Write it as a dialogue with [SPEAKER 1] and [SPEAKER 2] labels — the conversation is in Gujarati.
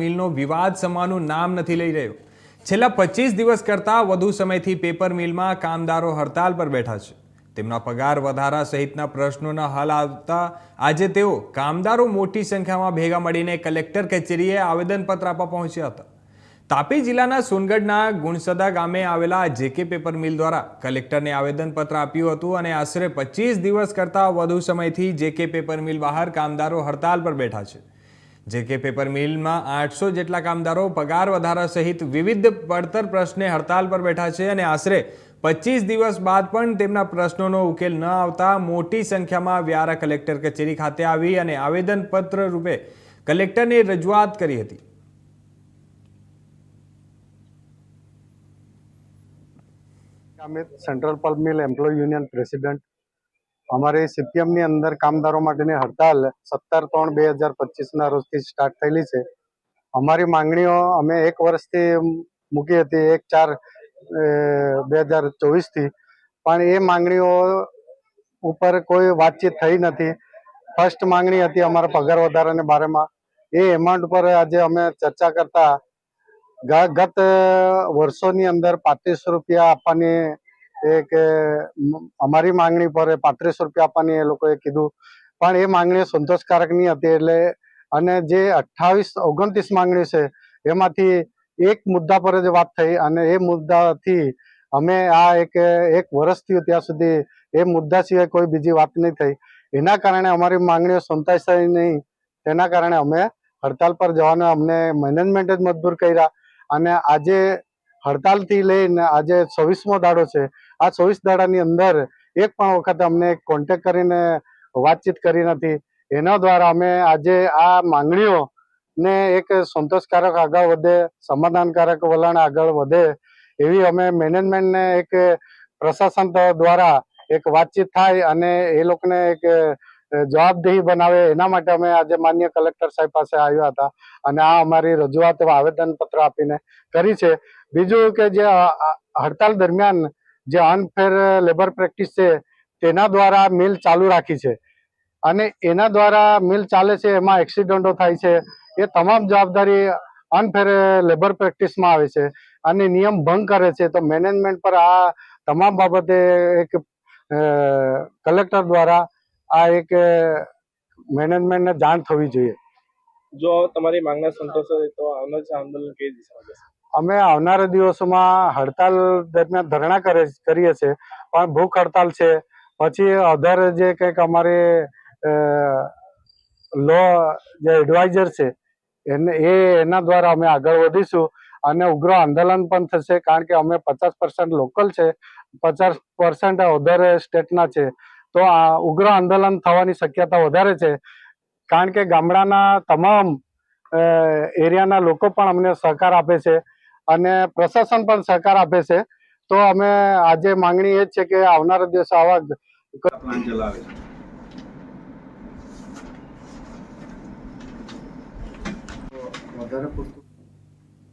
[SPEAKER 1] મિલનો વિવાદ સમાનું નામ નથી લઈ રહ્યો. છેલ્લા પચીસ દિવસ કરતાં વધુ સમયથી પેપર મિલમાં કામદારો હડતાલ પર બેઠા છે. તેમના પગાર વધારા સહિતના પ્રશ્નોના હલ આવતા આજે તેઓ કામદારો મોટી સંખ્યામાં ભેગા મળીને કલેક્ટર કચેરીએ આવેદનપત્ર આપવા પહોંચ્યા હતા. તાપી જિલ્લાના સોનગઢના ગુણસદા ગામે આવેલા જેકે પેપર મિલ દ્વારા કલેક્ટરને આવેદનપત્ર આપ્યું હતું અને આશરે પચીસ દિવસ કરતાં વધુ સમયથી જેકે પેપર મિલ બહાર કામદારો હડતાલ પર બેઠા છે. જેકે પેપર મિલમાં આઠસો જેટલા કામદારો પગાર વધારા સહિત વિવિધ પડતર પ્રશ્ને હડતાલ પર બેઠા છે અને આશરે પચીસ દિવસ બાદ પણ તેમના પ્રશ્નોનો ઉકેલ ન આવતા મોટી સંખ્યામાં વ્યારા કલેક્ટર કચેરી ખાતે આવી અને આવેદનપત્ર રૂપે કલેક્ટરને રજૂઆત કરી હતી.
[SPEAKER 2] Amit central pulp mill employ union president અમારી સીપીએમની અંદર કામદારો માટેની હડતાલ સત્તર ત્રણ બે હજાર પચીસના રોજથી સ્ટાર્ટ થયેલી છે. અમારી માંગણીઓ અમે એક વર્ષથી મૂકી હતી, એક ચાર બે હજાર ચોવીસથી. પણ એ માંગણીઓ ઉપર કોઈ વાતચીત થઈ નથી. ફર્સ્ટ માંગણી હતી અમારા પગાર વધારાને બારેમાં. એ એમાઉન્ટ પર આજે અમે ચર્ચા કરતા ગત વર્ષોની અંદર પાંત્રીસો રૂપિયા આપવાની એક અ, અમારી માંગણી પર પાંત્રીસો રૂપિયા આપવાની એ લોકોએ કીધું. પણ એ માંગણી સંતોષકારક નહીં હતી એટલે અને જે અઠ્ઠાવીસ ઓગણત્રીસ માંગણી છે એમાંથી એક મુદ્દા પર જ વાત થઈ અને એ મુદ્દાથી અમે આ એક એક વર્ષ થયું ત્યાં સુધી એ મુદ્દા સિવાય કોઈ બીજી વાત નહીં થઈ. એના કારણે અમારી માંગણીઓ સંતોષાઈ નહીં. તેના કારણે અમે હડતાલ પર જવાના અમને મેનેજમેન્ટ જ મજબૂર કર્યા. અને આજે હડતાલથી લઈને આજે છવ્વીસમો દાડો છે. આ છવ્વીસ દાડાની અંદર એક પણ વખત અમને કોન્ટેક કરીને વાતચીત કરી નથી. એના દ્વારા અમે આજે આ માંગણીઓ ને એક સંતોષકારક આગળ વધે, સમાધાનકારક વલણ આગળ વધે એવી અમે મેનેજમેન્ટને એક પ્રશાસન દ્વારા એક વાતચીત થાય અને એ લોકોને એક જવાબદેહી બનાવે, એના માટે અમે આજે માન્ય કલેક્ટર સાહેબ પાસે આવ્યા હતા અને આ અમારી રજૂઆત આવેદન પત્ર આપીને કરી છે. બીજું કે જે હડતાલ દરમિયાન જે અનફેર લેબર પ્રેક્ટિસ છે, તેના દ્વારા મિલ ચાલુ રાખી છે. અને એના દ્વારા મિલ ચાલે છે, એમાં એક્સિડન્ટો થાય છે, એ તમામ જવાબદારી અનફેર લેબર પ્રેક્ટિસમાં આવે છે અને નિયમ ભંગ કરે છે. તો મેનેજમેન્ટ પર આ તમામ બાબતે એક કલેક્ટર દ્વારા આ એક મેનેજમેન્ટને જાણ થવી જોઈએ.
[SPEAKER 3] જો તમારી માંગના સંતોષ હોય તો આવનાર આંદોલન કઈ દિશામાં જશે?
[SPEAKER 2] અમે આવનારા દિવસોમાં હડતાલ દરમિયાન ધરણા કરે કરીએ છીએ પણ ભૂખ હડતાલ છે. પછી અધર જે કંઈક અમારે લો જે એડવાઇઝર છે એને એ એના દ્વારા અમે આગળ વધીશું અને ઉગ્ર આંદોલન પણ થશે કારણ કે અમે પચાસ પર્સન્ટ લોકલ છે પચાસ પર્સન્ટ અધર સ્ટેટના છે. તો આ ઉગ્ર આંદોલન થવાની શક્યતા વધારે છે. કારણ કે ગામડાના તમામ એરિયાના લોકો પણ અમને સહકાર આપે છે અને પ્રશાસન પણ સહકાર આપે છે. તો અમે આજે માંગણી એ જ છે કે આવનારા દિવસો આવા
[SPEAKER 4] પ્લાન ચલાવે છે.
[SPEAKER 2] વધારે પૂરતું